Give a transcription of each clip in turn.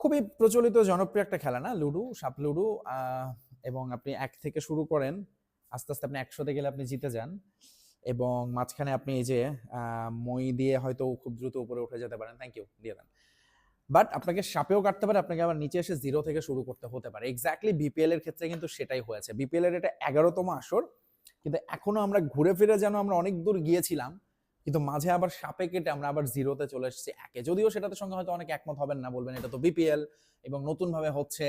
খুবই প্রচলিত, জনপ্রিয় একটা খেলা না? লুডো, সাপ লুডো এবং আপনি এক থেকে শুরু করেন, আস্তে আস্তে আপনি একশোতে গেলে আপনি জিতে যান। এবং মাঝখানে আপনি এই যে মই দিয়ে হয়তো খুব দ্রুত উপরে উঠে যেতে পারেন থ্যাংক ইউ দিয়ে দেন। বাট আপনাকে সাপেও কাটতে পারে, আপনাকে আবার নিচে এসে জিরো থেকে শুরু করতে হতে পারে। এক্স্যাক্টলি বিপিএল এর ক্ষেত্রে কিন্তু সেটাই হয়েছে। বিপিএল এর এটা এগারোতম আসর, কিন্তু এখনও আমরা ঘুরে ফিরে যেন আমরা অনেক দূর গিয়েছিলাম কিন্তু মাঝে আবার সাপে কেটে আমরা আবার জিরোতে চলে এসেছি একে। যদিও সেটাতে সঙ্গে হয়তো অনেক একমত হবেন না, বলবেন এটা তো বিপিএল এবং নতুন ভাবে হচ্ছে,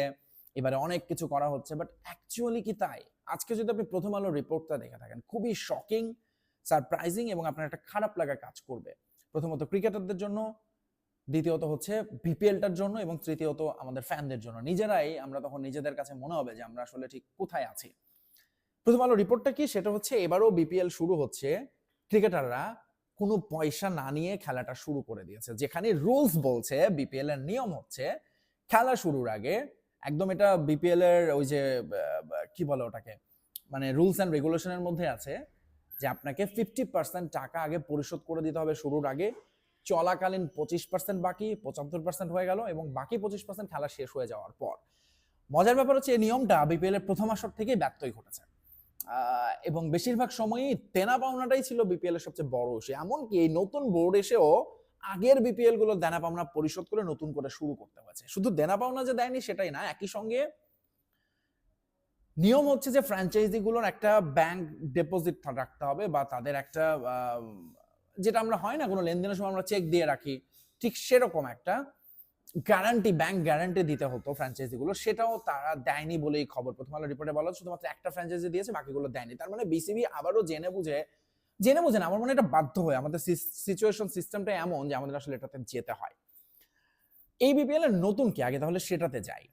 এবারে অনেক কিছু করা হচ্ছে বাট অ্যাকচুয়ালি কি তাই? আজকে যদি আপনি প্রথম আলো রিপোর্টটা দেখে থাকেন, খুবই শকিং সারপ্রাইজিং এবং আপনার একটা খারাপ লাগা কাজ করবে। প্রথমত ক্রিকেটারদের জন্য, দ্বিতীয়ত হচ্ছে বিপিএলটার জন্য এবং তৃতীয়ত আমাদের ফ্যানদের জন্য। নিজেরাই, আমরা তখন নিজেদের কাছে মনে হবে যে আমরা আসলে ঠিক কোথায় আছি। প্রথম আলো রিপোর্টটা কি? সেটা হচ্ছে এবারও বিপিএল শুরু হচ্ছে ক্রিকেটাররা কোনো পয়সা না নিয়ে খেলাটা শুরু করে দিয়েছে। যেখানে রুলস বলছে বিপিএল এর নিয়ম হচ্ছে, খেলা শুরুর আগে একদম এটা বিপিএল এর ওই যে কি বলে ওটাকে? মানে রুলস অ্যান্ড রেগুলেশনের মধ্যে আছে যে আপনাকে ফিফটি পার্সেন্ট টাকা আগে পরিশোধ করে দিতে হবে শুরুর আগে। চলাকালীন পঁচিশ পার্সেন্ট বাকি, পঁচাত্তর পার্সেন্ট হয়ে গেল এবং বাকি পঁচিশ পার্সেন্ট খেলা শেষ হয়ে যাওয়ার পর। মজার ব্যাপার হচ্ছে, এই নিয়মটা বিপিএল এর প্রথম আসর থেকেই ব্যত্যয় ঘটেছে। এবং বেশিরভাগ সময়ই দেনা পাওনাটাই ছিল বিপিএল এর সবচেয়ে বড় ইস্যু এমনকি এই নতুন বোর্ড এসেও আগের বিপিএলগুলো দেনা পাওনা পরিশোধ করে নতুন করে শুরু করতে হয়েছে। শুধু দেনা পাওনা যে দেয়নি সেটাই না, একই সঙ্গে নিয়ম হচ্ছে যে ফ্র্যাঞ্চাইজি গুলোর একটা ব্যাংক ডিপোজিট রাখতে হবে বা তাদের একটা যেটা আমরা হয় না, কোনো লেনদেনের সময় আমরা চেক দিয়ে রাখি। ঠিক সেরকম একটা গ্যারান্টি ব্যাংক গ্যারান্টি দিতে হতো ফ্র্যাঞ্চাইজি গুলো সেটাও তারা দেয়নি বলেই খবর। প্রথম আলো রিপোর্টে বলা শুধুমাত্র একটা ফ্র্যাঞ্চাইজি দিয়েছে, বাকিগুলো দেয়নি। তার মানে বিসিবি আবারও জেনে বুঝে জেনে বুঝে না, আমার মনে এটা বাধ্য হয়। আমাদের সিচুয়েশন সিস্টেমটা এমন যে আমাদের আসলে এটাতে যেতে হয়। এই বিপিএল এর নতুন কি? আগে তাহলে সেটাতে যাই।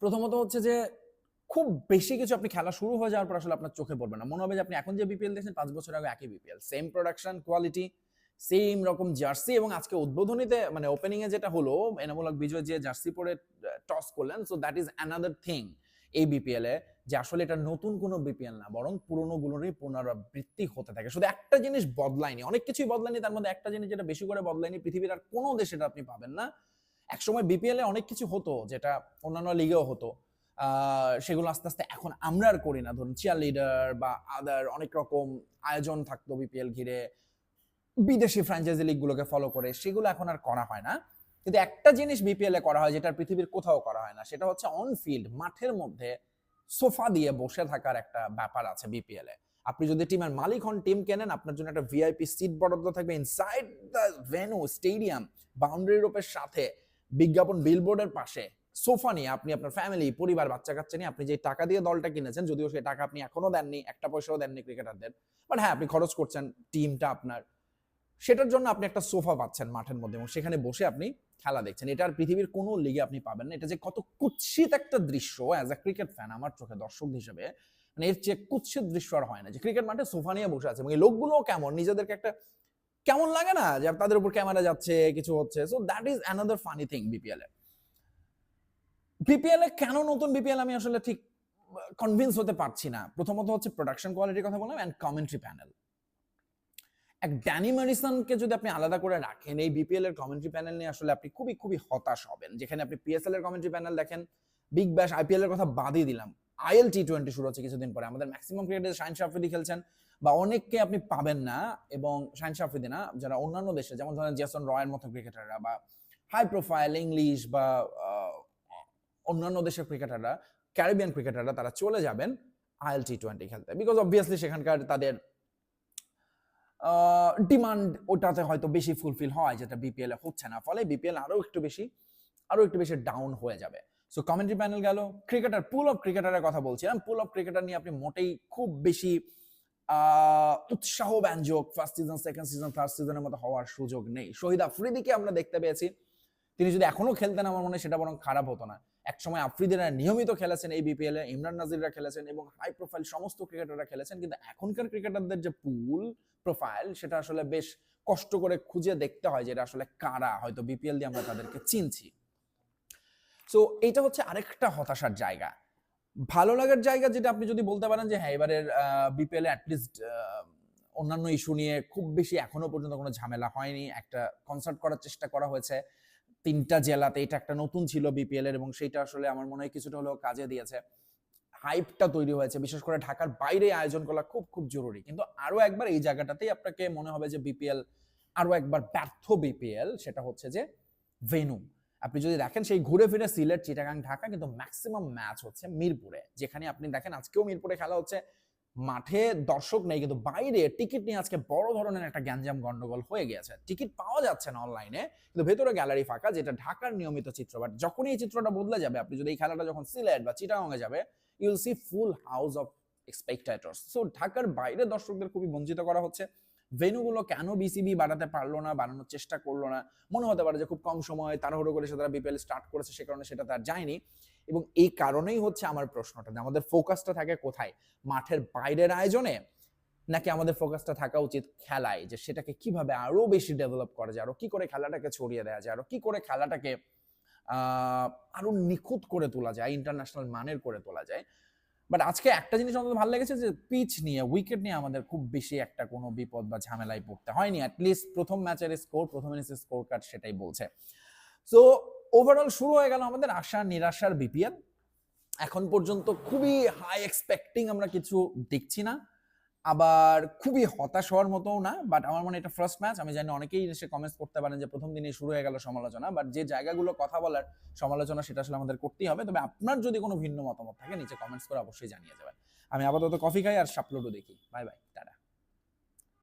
প্রথমত হচ্ছে যে, খুব বেশি কিছু আপনি খেলা শুরু হয়ে যাওয়ার পর আসলে আপনার চোখে পড়বে না। মনে হবে যে আপনি এখন যে বিপিএল দেখছেন, পাঁচ বছর আগে একই BPL same production quality same রকম জার্সি এবং আজকে উদ্বোধনীতে মানে ওপেনিং এ যেটা হলো, এনামূলক বিজয় যে জার্সি পরে টস করলেন so that is another thing এই বিপিএল এ, যে আসলে এটা নতুন কোনো বিপিএল না, বরং পুরনো গুলোরই পুনরাবৃত্তি হতে থাকে। শুধু একটা জিনিস বদলায়নি, অনেক কিছুই বদলায়নি, তার মধ্যে একটা জিনিস যেটা বেশি করে বদলায়নি পৃথিবীর আর কোনো দেশে এটা আপনি পাবেন না। একসময় বিপিএল এ অনেক কিছু হতো, যেটা অন্যান্য লিগেও হতো। সেগুলো আস্তে আস্তে এখন আমরা আর করি না। ধরুন চিয়ার লিডার বা আদার অনেক রকম আয়োজন থাকতো বিপিএল ঘিরে। বিদেশি ফ্র্যাঞ্চাইজি লিগগুলোকে ফলো করে, সেগুলো এখন আর করা হয় না। কিন্তু একটা জিনিস বিপিএল এ করা হয়, যেটা পৃথিবীর কোথাও করা হয় না, সেটা হচ্ছে অন ফিল্ড মাঠের মধ্যে সোফা দিয়ে বসে থাকার একটা ব্যাপার আছে বিপিএল এ। আপনি যদি টিমের মালিক হন টিম কেনেন, আপনার জন্য একটা ভিআইপি সিট বরাদ্দ থাকবে inside the venue stadium boundary রোপের সাথে। বিজ্ঞাপন বিলবোর্ডের পাশে সোফা নিয়ে আপনি আপনার ফ্যামিলি পরিবার বাচ্চা কাচ্চা নিয়ে আপনি যে টাকা দিয়ে দলটা কিনেছেন, যদিও সেই টাকা আপনি এখনও দেননি, একটা পয়সাও দেননি ক্রিকেটারদের বাট হ্যাঁ আপনি খরচ করছেন টিমটা আপনার। সেটার জন্য আপনি একটা সোফা পাচ্ছেন মাঠের মধ্যে এবং সেখানে বসে আপনি খেলা দেখছেন। এটা আর পৃথিবীর কোনো লিগে আপনি পাবেন না। এটা যে কত কুৎসিত একটা দৃশ্য অ্যাজ আ ক্রিকেট ফ্যান আমার চোখে দর্শক হিসেবে মানে এর চেয়ে কুৎসিত দৃশ্য আর হয় না যে ক্রিকেট মাঠে সোফা নিয়ে বসে আছে এবং এই লোকগুলো কেমন? নিজেদেরকে একটা কেমন লাগে না যে তাদের উপর ক্যামেরা যাচ্ছে, কিছু হচ্ছে? So that is another funny thing BPL A BPL এ কেন নতুন বিপিএল আমি আসলে ঠিক কনভিন্স হতে পারছি না। প্রথমত হচ্ছে প্রোডাকশন কোয়ালিটির কথা বললাম অ্যান্ড কমেন্ট্রি প্যানেল এক ড্যানি ম্যারিসনকে যদি আপনি আলাদা করে রাখেন, এই বিপিএল এর কমেন্ট্রি প্যানেল নিয়ে আসলে আপনি খুবই খুবই হতাশ হবেন। যেখানে আপনি পিএসএল এর কমেন্ট্রি প্যানেল দেখেন বিগ ব্যাশ আইপিএল এর কথা বাদই দিলাম। আইএল টি টোয়েন্টি শুরু হচ্ছে কিছুদিন পরে। আমাদের ম্যাক্সিমাম ক্রিকেটার শাহিন শাফিদি খেলছেন, বা অনেককে আপনি পাবেন না, এবং শাহিন শাফিদি না, যারা অন্যান্য দেশে, যেমন ধরেন জেসন রয়ের মতো ক্রিকেটাররা বা হাই প্রোফাইল ইংলিশ বা অন্যান্য দেশের ক্রিকেটাররা ক্যারিবিয়ান ক্রিকেটাররা তারা চলে যাবেন আইএল টি টোয়েন্টি খেলতে। বিকজ অবভিয়াসলি সেখানকার তাদের ডিমান্ড ওটাতে হয়তো বেশি ফুলফিল হয় যেটা বিপিএল এ হচ্ছে না। ফলে বিপিএল আরও একটু বেশি আরও একটু বেশি ডাউন হয়ে যাবে। সো কমেন্ট্রি প্যানেল গেল। ক্রিকেটার পুল অফ ক্রিকেটারের কথা বলছিলাম। পুল অফ ক্রিকেটার নিয়ে আপনি মোটেই খুব বেশি উৎসাহ ব্যঞ্জক first season second season third সিজনের মতো হওয়ার সুযোগ নেই। শহীদ আফ্রিদিকে আমরা দেখতে পেয়েছি। তিনি যদি এখনও খেলতেন আমার মনে হয় সেটা বরং খারাপ হতো না। একসময় আফ্রিদিরা নিয়মিত খেলেছেন এই বিপিএল এ, ইমরান নাজিররা খেলেছেন এবং হাই প্রোফাইল সমস্ত ক্রিকেটাররা খেলেছেন, কিন্তু এখনকার ক্রিকেটারদের যে পুল প্রোফাইল সেটা আসলে বেশ কষ্ট করে খুঁজে দেখতে হয় যেটা আসলে কারা, হয়তো বিপিএল দিয়ে আমরা তাদেরকে চিনছি। সো এইটা হচ্ছে আরেকটা হতাশার জায়গা। ভালো লাগার জায়গা যেটা আপনি যদি বলতে পারেন যে হ্যাঁ এবারের বিপিএল অ্যাটলিস্ট অন্যান্য ইস্যু নিয়ে খুব বেশি এখনও পর্যন্ত কোনো ঝামেলা হয়নি। একটা কনসার্ট করার চেষ্টা করা হয়েছে। তিনটা জেলাতে এটা একটা নতুন ছিল বিপিএল এর এবং সেটা আসলে আমার মনে হয় কিছুটা হলেও কাজে দিয়েছে। হাইপটা তৈরি হয়েছে, বিশেষ করে ঢাকার বাইরে আয়োজন করা খুব খুব জরুরি। কিন্তু আরও একবার এই জায়গাটাতেই আপনাকে মনে হবে যে বিপিএল আরও একবার ব্যর্থ বিপিএল সেটা হচ্ছে যে ভেনু আপনি যদি দেখেন সেই ঘুরে ফিরে সিলেট, চিটাগাং, ঢাকা কিন্তু ম্যাক্সিমাম ম্যাচ হচ্ছে মিরপুরে। যেখানে আপনি দেখেন আজকেও মিরপুরে খেলা হচ্ছে মাঠে দর্শক নেই, কিন্তু বাইরে টিকিট নিয়ে আজকে বড় ধরনের একটা গ্যাঞ্জাম গন্ডগোল হয়ে গিয়েছে। টিকিট পাওয়া যাচ্ছে না অনলাইনে কিন্তু ভেতরে গ্যালারি ফাঁকা, যেটা ঢাকার নিয়মিত চিত্র। বাট যখনই এই চিত্রটা বদলে যাবে, আপনি যদি এই খেলাটা যখন সিলেট বা চিটাগাংয়ে যাবে you'll see full house of spectators so ঢাকার বাইরে দর্শকদের খুবই বঞ্চিত করা হচ্ছে। ভেনুগুলো কেন বিসিবি বাড়াতে পারল না, বাড়ানোর চেষ্টা করল না? মনে হতে পারে যে খুব কম সময়, তাড়াহুড়ো করে সে তারা বিপিএল স্টার্ট করেছে, সে কারণে সেটা তার যায়নি। এবং এই কারণেই হচ্ছে আমার প্রশ্নটা যে আমাদের ফোকাসটা থাকে কোথায়? মাঠের বাইরের আয়োজনে? নাকি আমাদের ফোকাসটা থাকা উচিত খেলায়? যে সেটাকে কীভাবে আরও বেশি ডেভেলপ করা যায়? আরও কি করে খেলাটাকে ছড়িয়ে দেওয়া যায়? আরও কি করে খেলাটাকে আরও নিখুঁত করে তোলা যায়? ইন্টারন্যাশনাল মানের করে তোলা যায়? বাট আজকে একটা জিনিস আমাদের ভালো লেগেছে যে পিচ নিয়ে উইকেট নিয়ে আমাদের খুব বেশি একটা কোনো বিপদ বা ঝামেলায় পড়তে হয়নি। অ্যাটলিস্ট প্রথম ম্যাচের স্কোর প্রথম ইনিংসের স্কোর কার্ড সেটাই বলছে। সো ওভারঅল শুরু হয়ে গেল আমাদের আশা, নিরাশার বিপিএল এখন পর্যন্ত খুবই হাই এক্সপেক্টিং আমরা কিছু দেখছি না। আবার খুবই হতাশ হওয়ার মতোও না বাট আমার মনে এটা ফার্স্ট ম্যাচ আমি জানি অনেকেই এসে কমেন্টস করতে পারেন যে প্রথম দিনে শুরু হয়ে গেল সমালোচনা বাট যে জায়গাগুলো কথা বলার সমালোচনা সেটা আসলে আমাদের করতেই হবে। তবে আপনার যদি কোনো ভিন্ন মতামত থাকে, নিচে কমেন্টস করে অবশ্যই জানিয়ে যাবেন। আমি আপাতত কফি খাই আর সাপলোডও দেখি। Bye bye tata.